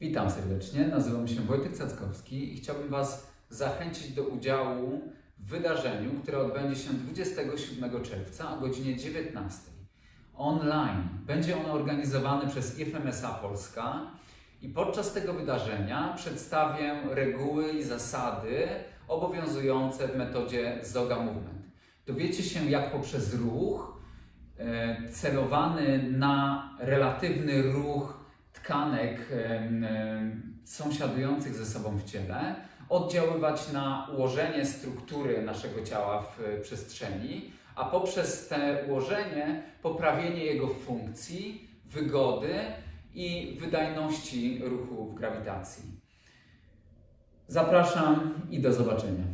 Witam serdecznie, nazywam się Wojtek Cackowski i chciałbym Was zachęcić do udziału w wydarzeniu, które odbędzie się 27 czerwca o godzinie 19 online. Będzie ono organizowane przez IFMSA Polska i podczas tego wydarzenia przedstawię reguły i zasady obowiązujące w metodzie Zoga Movement. Dowiecie się, jak poprzez ruch e, celowany na relatywny ruch tkanek sąsiadujących ze sobą w ciele, oddziaływać na ułożenie struktury naszego ciała w e, przestrzeni, a poprzez te ułożenie poprawienie jego funkcji, wygody i wydajności ruchu w grawitacji. Zapraszam i do zobaczenia.